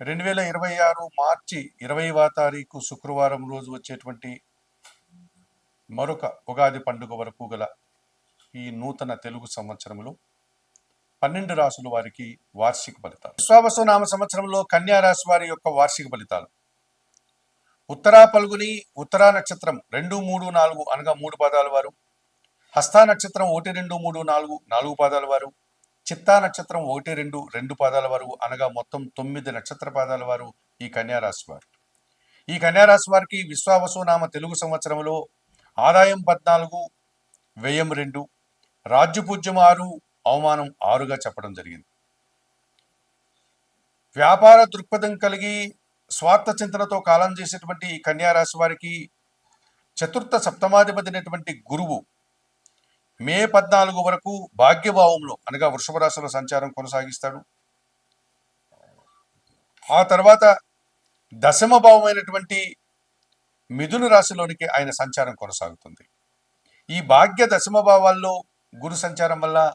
రెండు వేల ఇరవై ఆరు మార్చి ఇరవైవ తారీఖు శుక్రవారం రోజు వచ్చేటువంటి మరొక ఉగాది పండుగ వరకు గల ఈ నూతన తెలుగు సంవత్సరంలో పన్నెండు రాసుల వారికి వార్షిక ఫలితాలు. విశ్వావసు నామ సంవత్సరంలో కన్యా రాశి వారి యొక్క వార్షిక ఫలితాలు. ఉత్తరా పల్గుని ఉత్తరా నక్షత్రం రెండు మూడు నాలుగు అనగా మూడు పాదాల వారు. హస్తా నక్షత్రం ఒకటి రెండు మూడు నాలుగు నాలుగు పాదాల వారు. చిత్తా నక్షత్రం ఒకటి రెండు రెండు పాదాల వారు అనగా మొత్తం తొమ్మిది నక్షత్ర పాదాల వారు ఈ కన్యారాశి వారు. ఈ కన్యారాశి వారికి విశ్వావసునామ తెలుగు సంవత్సరంలో ఆదాయం పద్నాలుగు వ్యయం రెండు రాజ్యపూజ్యం ఆరు అవమానం ఆరుగా చెప్పడం జరిగింది. వ్యాపార దృక్పథం కలిగి స్వార్థ చింతనతో కాలం చేసేటువంటి ఈ కన్యారాశి వారికి చతుర్థ సప్తమాధిపతినటువంటి గురువు మే పద్నాలుగు వరకు భాగ్యభావంలో అనగా వృషభ రాశిలో సంచారం కొనసాగిస్తాడు. ఆ తర్వాత దశమ భావమైనటువంటి మిథున రాశిలోనికి ఆయన సంచారం కొనసాగుతుంది. ఈ భాగ్య దశమ భావాల్లో గురు సంచారం వల్ల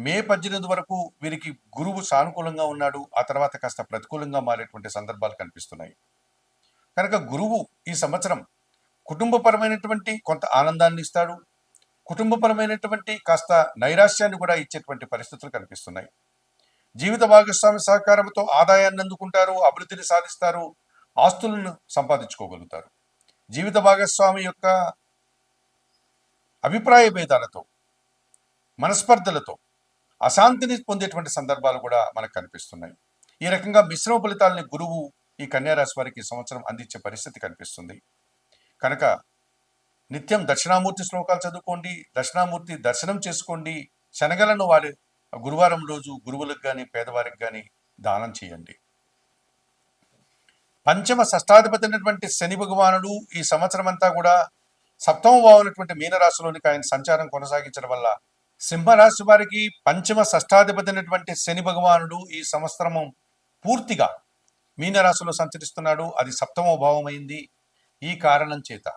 మే పద్దెనిమిది వరకు వీరికి గురువు సానుకూలంగా ఉన్నాడు. ఆ తర్వాత కాస్త ప్రతికూలంగా మారేటువంటి సందర్భాలు కనిపిస్తున్నాయి. కనుక గురువు ఈ సంవత్సరం కుటుంబపరమైనటువంటి కొంత ఆనందాన్ని ఇస్తాడు. కుటుంబపరమైనటువంటి కాస్త నైరాశ్యాన్ని కూడా ఇచ్చేటువంటి పరిస్థితులు కనిపిస్తున్నాయి. జీవిత భాగస్వామి సహకారంతో ఆదాయాన్ని అందుకుంటారు అభివృద్ధిని సాధిస్తారు ఆస్తులను సంపాదించుకోగలుగుతారు. జీవిత భాగస్వామి యొక్క అభిప్రాయ భేదాలతో మనస్పర్ధలతో అశాంతిని పొందేటువంటి సందర్భాలు కూడా మనకు కనిపిస్తున్నాయి. ఈ రకంగా మిశ్రమ ఫలితాలని గురువు ఈ కన్యారాశి వారికి సంవత్సరం అందించే పరిస్థితి కనిపిస్తుంది. కనుక నిత్యం దక్షిణామూర్తి శ్లోకాలు చదువుకోండి దక్షిణామూర్తి దర్శనం చేసుకోండి శనగలను వారి గురువారం రోజు గురువులకు కానీ పేదవారికి కానీ దానం చేయండి. పంచమ షష్టాధిపతి అయినటువంటి శని భగవానుడు ఈ సంవత్సరం అంతా కూడా సప్తమ భావనటువంటి మీనరాశిలోనికి ఆయన సంచారం కొనసాగించడం వల్ల సింహరాశి వారికి పంచమ షష్టాధిపతి అయినటువంటి శని భగవానుడు ఈ సంవత్సరము పూర్తిగా మీనరాశిలో సంచరిస్తున్నాడు. అది సప్తమ భావమైంది ఈ కారణం చేత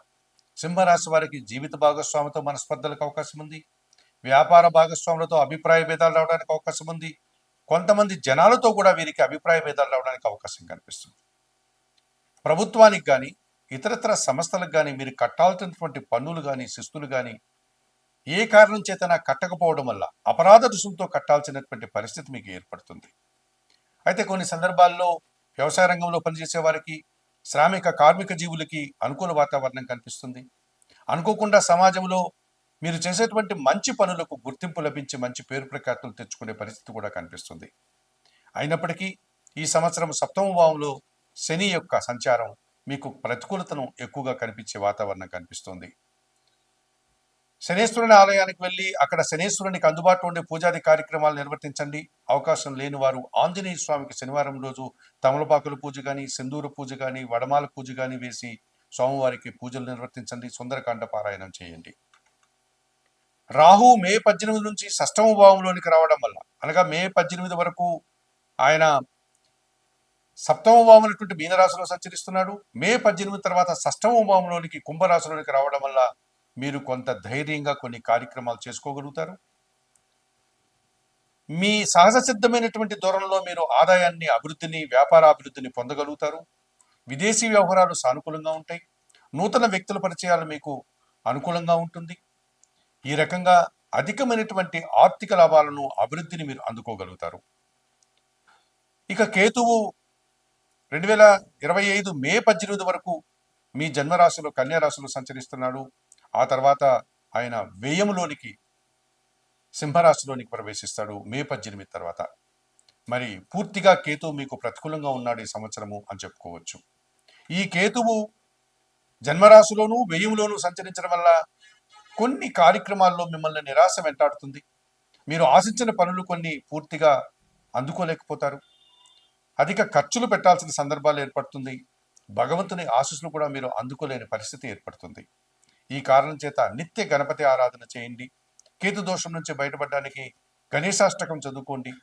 సింహరాశి వారికి జీవిత భాగస్వామితో మనస్పర్ధలకు అవకాశం ఉంది. వ్యాపార భాగస్వాములతో అభిప్రాయ భేదాలు రావడానికి అవకాశం ఉంది. కొంతమంది జనాలతో కూడా వీరికి అభిప్రాయ భేదాలు రావడానికి అవకాశం కనిపిస్తుంది. ప్రభుత్వానికి కానీ ఇతరత్ర సంస్థలకు కానీ మీరు కట్టాల్సినటువంటి పన్నులు కానీ శిస్తులు కానీ ఏ కారణం చేతనా కట్టకపోవడం వల్ల అపరాధ రుసుముతో కట్టాల్సినటువంటి పరిస్థితి మీకు ఏర్పడుతుంది. అయితే కొన్ని సందర్భాల్లో వ్యవసాయ రంగంలో పనిచేసే వారికి శ్రామిక కార్మిక జీవులకి అనుకూల వాతావరణం కనిపిస్తుంది. అనుకోకుండా సమాజంలో మీరు చేసేటువంటి మంచి పనులకు గుర్తింపు లభించి మంచి పేరు ప్రఖ్యాతులు తెచ్చుకునే పరిస్థితి కూడా కనిపిస్తుంది. అయినప్పటికీ ఈ సంవత్సరం సప్తమ భావంలో శని యొక్క సంచారం మీకు ప్రతికూలతను ఎక్కువగా కనిపించే వాతావరణం కనిపిస్తుంది. శనేశ్వరుని ఆలయానికి వెళ్ళి అక్కడ శనేశ్వరునికి అందుబాటులో ఉండే పూజాది కార్యక్రమాలు నిర్వర్తించండి. అవకాశం లేని వారు ఆంజనేయ స్వామికి శనివారం రోజు తమలపాకుల పూజ కానీ సింధూర పూజ కానీ వడమాల పూజ కానీ వేసి స్వామివారికి పూజలు నిర్వర్తించండి. సుందరకాండ పారాయణం చేయండి. రాహు మే పద్దెనిమిది నుంచి షష్టమ భావంలోనికి రావడం వల్ల అనగా మే పద్దెనిమిది వరకు ఆయన సప్తమ భావమైనటువంటి మీనరాశిలో సంచరిస్తున్నాడు. మే పద్దెనిమిది తర్వాత షష్టమ భావంలోనికి కుంభరాశిలోనికి రావడం వల్ల మీరు కొంత ధైర్యంగా కొన్ని కార్యక్రమాలు చేసుకోగలుగుతారు? మీ సహజ సిద్ధమైనటువంటి దూరంలో మీరు ఆదాయాన్ని అభివృద్ధిని వ్యాపార అభివృద్ధిని పొందగలుగుతారు. విదేశీ వ్యవహారాలు సానుకూలంగా ఉంటాయి. నూతన వ్యక్తుల పరిచయాలు మీకు అనుకూలంగా ఉంటుంది. ఈ రకంగా అధికమైనటువంటి ఆర్థిక లాభాలను అభివృద్ధిని మీరు అందుకోగలుగుతారు. ఇక కేతువు రెండు వేల ఇరవై ఐదు మే పద్దెనిమిది వరకు మీ జన్మరాశిలో కన్యారాశిలో సంచరిస్తున్నాడు. ఆ తర్వాత ఆయన వ్యయములోనికి సింహరాశిలోనికి ప్రవేశిస్తాడు మే పద్దెనిమిది తర్వాత. మరి పూర్తిగా కేతు మీకు ప్రతికూలంగా ఉన్నాడు ఈ సంవత్సరము అని చెప్పుకోవచ్చు. ఈ కేతువు జన్మరాశిలోను వ్యయంలోను సంచరించడం వల్ల కొన్ని కార్యక్రమాల్లో మిమ్మల్ని నిరాశ వెంటాడుతుంది. మీరు ఆశించిన పనులు కొన్ని పూర్తిగా అందుకోలేకపోతారు. అధిక ఖర్చులు పెట్టాల్సిన సందర్భాలు ఏర్పడుతుంది. భగవంతుని ఆశీస్సులు కూడా మీరు అందుకోలేని పరిస్థితి ఏర్పడుతుంది. ఈ కారణం చేత నిత్య గణపతి ఆరాధన చేయండి. కేతు దోషం నుంచి బయటపడడానికి గణేశాష్టకం చదువుకోండి.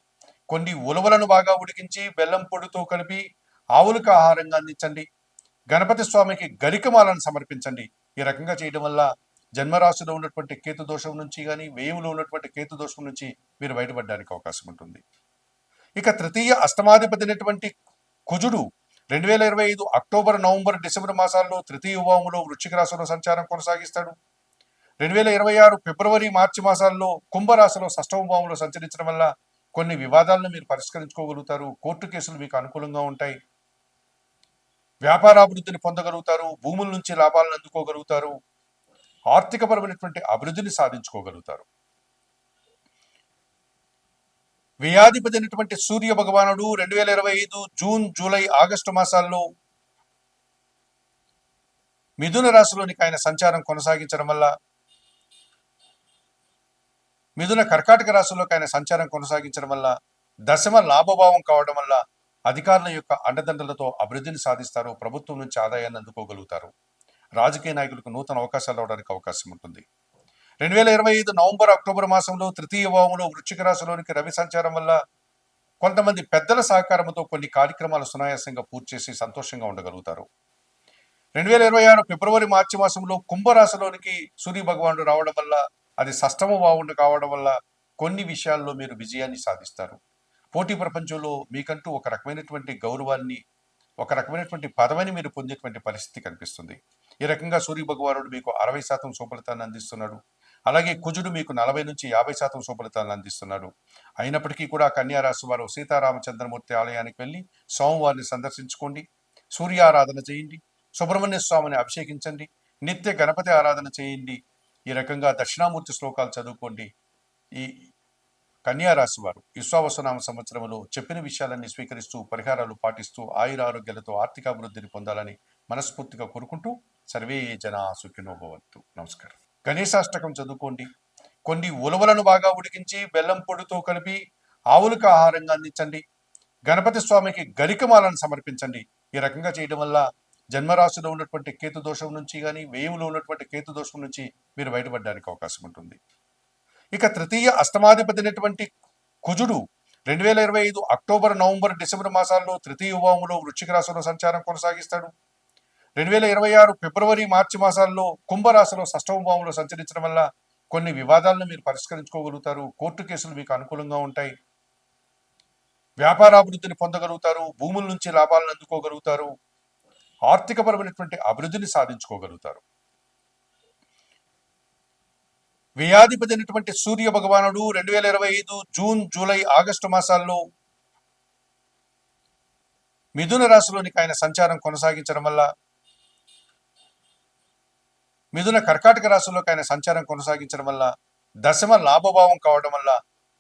కొన్ని ఉలవలను బాగా ఉడికించి బెల్లం పొడితో కలిపి ఆవులకు ఆహారంగా అందించండి. గణపతి స్వామికి గరికమాలను సమర్పించండి. ఈ రకంగా చేయడం వల్ల జన్మరాశిలో ఉన్నటువంటి కేతు దోషం నుంచి కానీ వేయువులో ఉన్నటువంటి కేతు దోషం నుంచి మీరు బయటపడడానికి అవకాశం ఉంటుంది. ఇక తృతీయ అష్టమాధిపతినటువంటి కుజుడు రెండు వేల ఇరవై ఐదు అక్టోబర్ నవంబర్ డిసెంబర్ మాసాల్లో తృతీయ భావంలో వృశ్చిక రాశిలో సంచారం కొనసాగిస్తాడు. రెండు వేల ఇరవై ఆరు ఫిబ్రవరి మార్చి మాసాల్లో కుంభరాశిలో షష్టవ భావంలో సంచరించడం వల్ల కొన్ని వివాదాలను మీరు పరిష్కరించుకోగలుగుతారు. కోర్టు కేసులు మీకు అనుకూలంగా ఉంటాయి. వ్యాపారాభివృద్ధిని పొందగలుగుతారు. భూముల నుంచి లాభాలను అందుకోగలుగుతారు. ఆర్థికపరమైనటువంటి అభివృద్ధిని సాధించుకోగలుగుతారు. వ్యయాధిపతి అయినటువంటి సూర్య భగవానుడు రెండు వేల ఇరవై ఐదు జూన్ జూలై ఆగస్టు మాసాల్లో మిథున రాశిలోనికి ఆయన సంచారం కొనసాగించడం వల్ల మిథున కర్కాటక రాశిలోకి ఆయన సంచారం కొనసాగించడం వల్ల దశమ లాభభావం కావడం వల్ల అధికారుల యొక్క అండదండలతో అభివృద్ధిని సాధిస్తారు ప్రభుత్వం నుంచి ఆదాయాన్ని అందుకోగలుగుతారు. రాజకీయ నాయకులకు నూతన అవకాశాలు రావడానికి అవకాశం ఉంటుంది. రెండు వేల ఇరవై ఐదు నవంబర్ అక్టోబర్ మాసంలో తృతీయ భావంలో వృశ్చిక రాశిలోనికి రవి సంచారం వల్ల కొంతమంది పెద్దల సహకారంతో కొన్ని కార్యక్రమాలు సునాయాసంగా పూర్తి చేసి సంతోషంగా ఉండగలుగుతారు. రెండు వేల ఇరవై ఆరు ఫిబ్రవరి మార్చి మాసంలో కుంభరాశిలోనికి సూర్య భగవానుడు రావడం వల్ల అది సష్టమ భావుండు కావడం వల్ల కొన్ని విషయాల్లో మీరు విజయాన్ని సాధిస్తారు. పోటీ ప్రపంచంలో మీకంటూ ఒక రకమైనటువంటి గౌరవాన్ని ఒక రకమైనటువంటి పదవిని మీరు పొందేటువంటి పరిస్థితి కనిపిస్తుంది. ఈ రకంగా సూర్య భగవానుడు మీకు అరవై శాతం సుఫలితాన్ని అందిస్తున్నాడు. అలాగే కుజుడు మీకు నలభై నుంచి యాభై శాతం సుఫలితాలను అందిస్తున్నాడు. అయినప్పటికీ కూడా కన్యారాశి వారు సీతారామచంద్రమూర్తి ఆలయానికి వెళ్ళి సోమవారిని సందర్శించుకోండి. సూర్య ఆరాధన చేయండి. సుబ్రహ్మణ్య స్వామిని అభిషేకించండి. నిత్య గణపతి ఆరాధన చేయండి. ఈ రకంగా దక్షిణామూర్తి శ్లోకాలు చదువుకోండి. ఈ కన్యారాశి వారు విశ్వావసనామ సంవత్సరంలో చెప్పిన విషయాలన్నీ స్వీకరిస్తూ పరిహారాలు పాటిస్తూ ఆయుర ఆరోగ్యాలతో ఆర్థికాభివృద్ధిని పొందాలని మనస్ఫూర్తిగా కోరుకుంటూ సర్వే జన సుఖినోభవంతు నమస్కారం. గణేశాష్టకం చదువుకోండి. కొన్ని ఉలవలను బాగా ఉడికించి బెల్లం పొడితో కలిపి ఆవులకు ఆహారంగా అందించండి. గణపతి స్వామికి గరికమాలను సమర్పించండి. ఈ రకంగా చేయడం వల్ల జన్మరాశిలో ఉన్నటువంటి కేతు దోషం నుంచి కానీ వేయువులో ఉన్నటువంటి కేతు దోషం నుంచి మీరు బయటపడడానికి అవకాశం ఉంటుంది. ఇక తృతీయ అష్టమాధిపతినటువంటి కుజుడు రెండు వేల ఇరవై ఐదు అక్టోబర్ నవంబర్ డిసెంబర్ మాసాల్లో తృతీయ భావంలో వృశ్చిక రాశిలో సంచారం కొనసాగిస్తాడు. రెండు వేల ఇరవై ఆరు ఫిబ్రవరి మార్చి మాసాల్లో కుంభరాశిలో షష్టమ భావంలో సంచరించడం వల్ల కొన్ని వివాదాలను మీరు పరిష్కరించుకోగలుగుతారు. కోర్టు కేసులు మీకు అనుకూలంగా ఉంటాయి. వ్యాపారాభివృద్ధిని పొందగలుగుతారు. భూముల నుంచి లాభాలను అందుకోగలుగుతారు. ఆర్థికపరమైనటువంటి అభివృద్ధిని సాధించుకోగలుగుతారు. వ్యయాధిపతి సూర్య భగవానుడు రెండు వేల ఇరవై ఐదు జూన్ జూలై ఆగస్టు మాసాల్లో మిథున రాశిలోనికి ఆయన సంచారం కొనసాగించడం వల్ల మిథున కర్కాటక రాశిలోకి ఆయన సంచారం కొనసాగించడం వల్ల దశమ లాభభావం కావడం వల్ల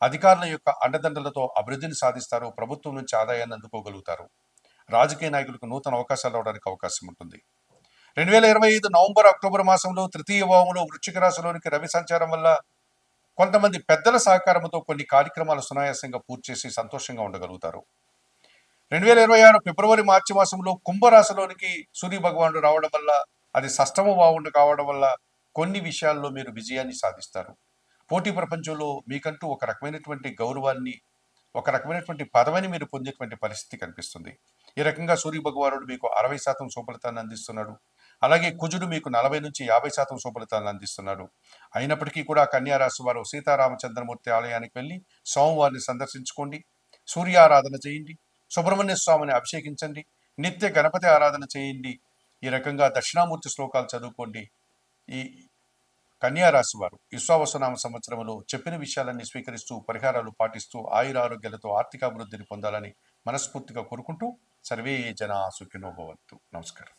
అధికారుల యొక్క అండదండలతో అభివృద్ధిని సాధిస్తారు ప్రభుత్వం నుంచి ఆదాయాన్ని అందుకోగలుగుతారు. రాజకీయ నాయకులకు నూతన అవకాశాలు రావడానికి అవకాశం ఉంటుంది. రెండు వేల ఇరవై ఐదు నవంబర్ అక్టోబర్ మాసంలో తృతీయ భావంలో వృశ్చిక రాశిలోనికి రవి సంచారం వల్ల కొంతమంది పెద్దల సహకారంతో కొన్ని కార్యక్రమాలు సునాయాసంగా పూర్తి చేసి సంతోషంగా ఉండగలుగుతారు. రెండు వేల ఇరవై ఆరు ఫిబ్రవరి మార్చి మాసంలో కుంభరాశిలోనికి సూర్య భగవానుడు రావడం వల్ల అది సష్టము బాగుండు కావడం వల్ల కొన్ని విషయాల్లో మీరు విజయాన్ని సాధిస్తారు. పోటీ ప్రపంచంలో మీకంటూ ఒక రకమైనటువంటి గౌరవాన్ని ఒక రకమైనటువంటి పదవిని మీరు పొందేటువంటి పరిస్థితి కనిపిస్తుంది. ఈ రకంగా సూర్య భగవానుడు మీకు అరవై శాతం సుఫలితాన్ని అందిస్తున్నాడు. అలాగే కుజుడు మీకు నలభై నుంచి యాభై శాతం సుఫలితాన్ని అందిస్తున్నాడు. అయినప్పటికీ కూడా కన్యారాశి వారు సీతారామచంద్రమూర్తి ఆలయానికి వెళ్ళి సోమవారిని సందర్శించుకోండి. సూర్య ఆరాధన చేయండి. సుబ్రహ్మణ్య స్వామిని అభిషేకించండి. నిత్య గణపతి ఆరాధన చేయండి. ఈ రకంగా దక్షిణామూర్తి శ్లోకాలు చదువుకోండి. ఈ కన్యారాశి వారు విశ్వావసనామ సంవత్సరంలో చెప్పిన విషయాలన్నీ స్వీకరిస్తూ పరిహారాలు పాటిస్తూ ఆయుర ఆరోగ్యాలతో ఆర్థికాభివృద్ధిని పొందాలని మనస్ఫూర్తిగా కోరుకుంటూ సర్వే జన సుఖినోభవంతు నమస్కారం.